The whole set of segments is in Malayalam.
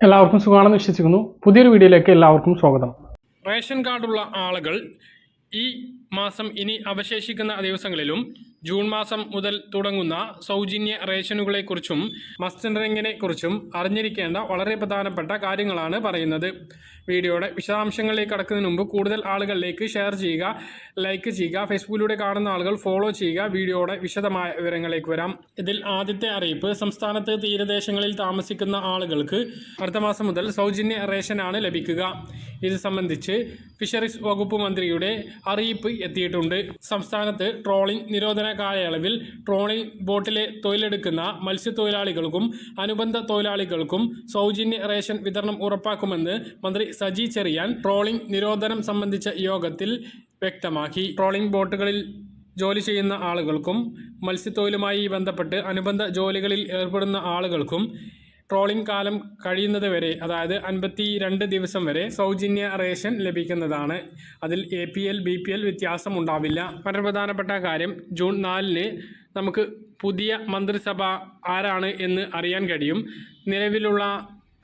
എല്ലാവർക്കും സുഖമാണെന്ന് വിശ്വസിക്കുന്നു. പുതിയൊരു വീഡിയോയിലേക്ക് എല്ലാവർക്കും സ്വാഗതം. റേഷൻ കാർഡുള്ള ആളുകൾ ഈ മാസം ഇനി അവശേഷിക്കുന്ന ദിവസങ്ങളിലും ജൂൺ മാസം മുതൽ തുടങ്ങുന്ന സൗജന്യ റേഷനുകളെക്കുറിച്ചും മസ്റ്ററിങ്ങിനെ കുറിച്ചും അറിഞ്ഞിരിക്കേണ്ട വളരെ പ്രധാനപ്പെട്ട കാര്യങ്ങളാണ് പറയുന്നത്. വീഡിയോയുടെ വിശദാംശങ്ങളിലേക്ക് കടക്കുന്നതിന് മുമ്പ് കൂടുതൽ ആളുകളിലേക്ക് ഷെയർ ചെയ്യുക ലൈക്ക് ചെയ്യുക ഫേസ്ബുക്കിലൂടെ കാണുന്ന ആളുകൾ ഫോളോ ചെയ്യുക വീഡിയോയുടെ വിശദമായ വിവരങ്ങളിലേക്ക് വരാം. ഇതിൽ ആദ്യത്തെ അറിയിപ്പ് സംസ്ഥാനത്ത് തീരദേശങ്ങളിൽ താമസിക്കുന്ന ആളുകൾക്ക് അടുത്ത മാസം മുതൽ സൗജന്യ റേഷനാണ് ലഭിക്കുക. ഇത് സംബന്ധിച്ച് ഫിഷറീസ് വകുപ്പ് മന്ത്രിയുടെ അറിയിപ്പ് എത്തിയിട്ടുണ്ട്. സംസ്ഥാനത്ത് ട്രോളിംഗ് നിരോധന കാലയളവിൽ ട്രോളിംഗ് ബോട്ടിലെ തൊഴിലെടുക്കുന്ന മത്സ്യത്തൊഴിലാളികൾക്കും അനുബന്ധ തൊഴിലാളികൾക്കും സൗജന്യ റേഷൻ വിതരണം ഉറപ്പാക്കുമെന്ന് മന്ത്രി സജി ചെറിയാൻ ട്രോളിംഗ് നിരോധനം സംബന്ധിച്ച യോഗത്തിൽ വ്യക്തമാക്കി. ട്രോളിംഗ് ബോട്ടുകളിൽ ജോലി ചെയ്യുന്ന ആളുകൾക്കും മത്സ്യത്തൊഴിലുമായി ബന്ധപ്പെട്ട് അനുബന്ധ ജോലികളിൽ ഏർപ്പെടുന്ന ആളുകൾക്കും ട്രോളിംഗ് കാലം കഴിയുന്നത് വരെ അതായത് അൻപത്തി രണ്ട് ദിവസം വരെ സൗജന്യ റേഷൻ ലഭിക്കുന്നതാണ്. അതിൽ A P L B P L വ്യത്യാസം ഉണ്ടാവില്ല വളരെ പ്രധാനപ്പെട്ട കാര്യം ജൂൺ നാലിന് നമുക്ക് പുതിയ മന്ത്രിസഭ ആരാണ് എന്ന് അറിയാൻ കഴിയും. നിലവിലുള്ള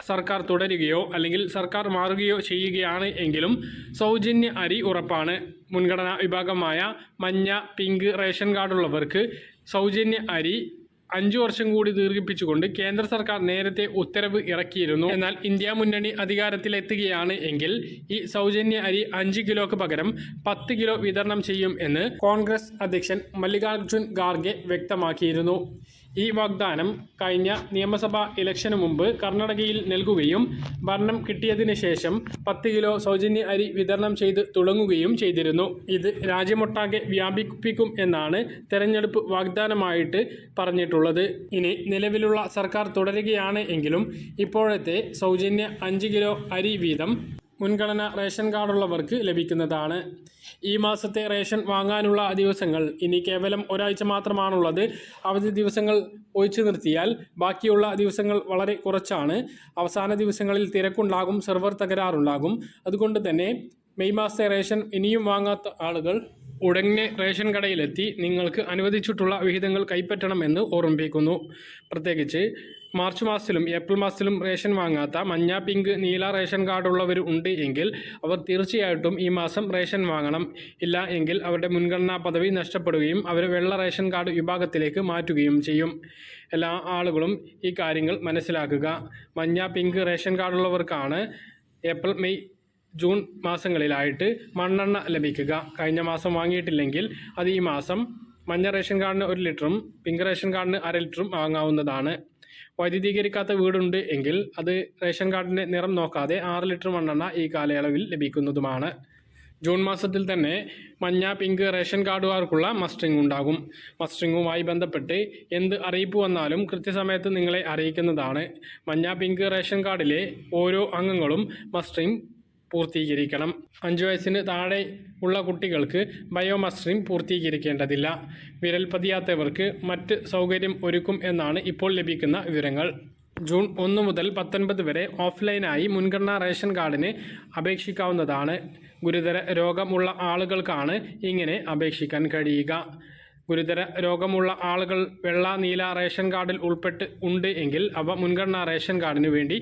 സർക്കാർ തുടരുകയോ അല്ലെങ്കിൽ സർക്കാർ മാറുകയോ ചെയ്യുകയാണ് എങ്കിലും സൗജന്യ അരി ഉറപ്പാണ്. മുൻഗണനാ വിഭാഗമായ മഞ്ഞ പിങ്ക് റേഷൻ കാർഡുള്ളവർക്ക് സൗജന്യ അരി അഞ്ചു വർഷം കൂടി ദീർഘിപ്പിച്ചുകൊണ്ട് കേന്ദ്ര സർക്കാർ നേരത്തെ ഉത്തരവ് ഇറക്കിയിരുന്നു. എന്നാൽ ഇന്ത്യ മുന്നണി അധികാരത്തിലെത്തുകയാണ് എങ്കിൽ ഈ സൗജന്യ അരി അഞ്ച് കിലോക്ക് പകരം പത്ത് കിലോ വിതരണം ചെയ്യും എന്ന് കോൺഗ്രസ് അധ്യക്ഷൻ മല്ലികാർജുൻ ഖാർഗെ വ്യക്തമാക്കിയിരുന്നു. ഈ വാഗ്ദാനം കഴിഞ്ഞ നിയമസഭാ ഇലക്ഷന് മുമ്പ് കർണാടകയിൽ നൽകുകയും ഭരണം കിട്ടിയതിന് ശേഷം പത്ത് കിലോ സൗജന്യ അരി വിതരണം ചെയ്ത് തുടങ്ങുകയും ചെയ്തിരുന്നു. ഇത് രാജ്യമൊട്ടാകെ വ്യാപിപ്പിക്കും എന്നാണ് തെരഞ്ഞെടുപ്പ് വാഗ്ദാനമായിട്ട് പറഞ്ഞിട്ടുള്ളത്. ഇനി നിലവിലുള്ള സർക്കാർ തുടരുകയാണ് എങ്കിലും ഇപ്പോഴത്തെ സൗജന്യ അഞ്ച് കിലോ അരി വീതം മുൻഗണന റേഷൻ കാർഡുള്ളവർക്ക് ലഭിക്കുന്നതാണ്. ഈ മാസത്തെ റേഷൻ വാങ്ങാനുള്ള ദിവസങ്ങൾ ഇനി കേവലം ഒരാഴ്ച മാത്രമാണുള്ളത്. അവധി ദിവസങ്ങൾ ഒഴിച്ചു നിർത്തിയാൽ ബാക്കിയുള്ള ദിവസങ്ങൾ വളരെ കുറച്ചാണ്. അവസാന ദിവസങ്ങളിൽ തിരക്കുണ്ടാകും സെർവർ തകരാറുണ്ടാകും. അതുകൊണ്ട് തന്നെ മെയ് മാസത്തെ റേഷൻ ഇനിയും വാങ്ങാത്ത ആളുകൾ ഉടനെ റേഷൻ കടയിലെത്തി നിങ്ങൾക്ക് അനുവദിച്ചിട്ടുള്ള വിഹിതങ്ങൾ കൈപ്പറ്റണമെന്ന് ഓർമ്മിപ്പിക്കുന്നു. പ്രത്യേകിച്ച് മാർച്ച് മാസത്തിലും ഏപ്രിൽ മാസത്തിലും റേഷൻ വാങ്ങാത്ത മഞ്ഞ പിങ്ക് നീല റേഷൻ കാർഡുള്ളവർ ഉണ്ട് എങ്കിൽ അവർ തീർച്ചയായിട്ടും ഈ മാസം റേഷൻ വാങ്ങണം. ഇല്ല എങ്കിൽ അവരുടെ മുൻഗണനാ പദവി നഷ്ടപ്പെടുകയും അവർ വെള്ള റേഷൻ കാർഡ് വിഭാഗത്തിലേക്ക് മാറ്റുകയും ചെയ്യും. എല്ലാ ആളുകളും ഈ കാര്യങ്ങൾ മനസ്സിലാക്കുക. മഞ്ഞ പിങ്ക് റേഷൻ കാർഡുള്ളവർക്കാണ് ഏപ്രിൽ മെയ് ജൂൺ മാസങ്ങളിലായിട്ട് മണ്ണെണ്ണ ലഭിക്കുക. കഴിഞ്ഞ മാസം വാങ്ങിയിട്ടില്ലെങ്കിൽ അത് ഈ മാസം മഞ്ഞ റേഷൻ കാർഡിന് ഒരു ലിറ്ററും പിങ്ക് റേഷൻ കാർഡിന് അര ലിറ്ററും വാങ്ങാവുന്നതാണ്. വൈദ്യുതീകരിക്കാത്ത വീടുണ്ട് എങ്കിൽ അത് റേഷൻ കാർഡിന്റെ നിറം നോക്കാതെ ആറ് ലിറ്റർ മണ്ണെണ്ണ ഈ കാലയളവിൽ ലഭിക്കുന്നതുമാണ്. ജൂൺ മാസത്തിൽ തന്നെ മഞ്ഞ പിങ്ക് റേഷൻ കാർഡുകാർക്കുള്ള മസ്റ്ററിംഗ് ഉണ്ടാകും. മസ്റ്ററിങ്ങുമായി ബന്ധപ്പെട്ട് എന്ത് അറിയിപ്പ് വന്നാലും കൃത്യസമയത്ത് നിങ്ങളെ അറിയിക്കുന്നതാണ്. മഞ്ഞ പിങ്ക് റേഷൻ കാർഡിലെ ഓരോ അംഗങ്ങളും മസ്റ്ററിംഗ് പൂർത്തീകരിക്കണം. അഞ്ചു വയസ്സിന് താഴെ ഉള്ള കുട്ടികൾക്ക് ബയോമസ്റ്ററിംഗ് പൂർത്തീകരിക്കേണ്ടതില്ല. വിരൽ പതിയാത്തവർക്ക് മറ്റ് സൗകര്യം ഒരുക്കും എന്നാണ് ഇപ്പോൾ ലഭിക്കുന്ന വിവരങ്ങൾ. ജൂൺ ഒന്ന് മുതൽ പത്തൊൻപത് വരെ ഓഫ്ലൈനായി മുൻഗണനാ റേഷൻ കാർഡിന് അപേക്ഷിക്കാവുന്നതാണ്. ഗുരുതര രോഗമുള്ള ആളുകൾക്കാണ് ഇങ്ങനെ അപേക്ഷിക്കാൻ കഴിയുക. ഗുരുതര രോഗമുള്ള ആളുകൾ വെള്ള നീല റേഷൻ കാർഡിൽ ഉൾപ്പെട്ട് ഉണ്ട് എങ്കിൽ അവ മുൻഗണനാ റേഷൻ കാർഡിന് വേണ്ടി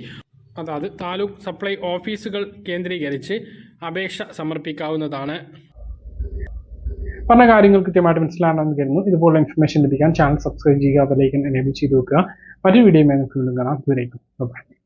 അതായത് താലൂക്ക് സപ്ലൈ ഓഫീസുകൾ കേന്ദ്രീകരിച്ച് അപേക്ഷ സമർപ്പിക്കാവുന്നതാണ്. പറഞ്ഞ കാര്യങ്ങൾ കൃത്യമായിട്ട് മനസ്സിലാണെന്ന് കരുതുന്നു. ഇതുപോലുള്ള ഇൻഫർമേഷൻ ലഭിക്കാൻ ചാനൽ സബ്സ്ക്രൈബ് ചെയ്യുക അതിലേക്ക് എനേബിൾ ചെയ്ത് വെക്കുക. മറ്റൊരു വീഡിയോ നമുക്ക് കാണാം. ബൈ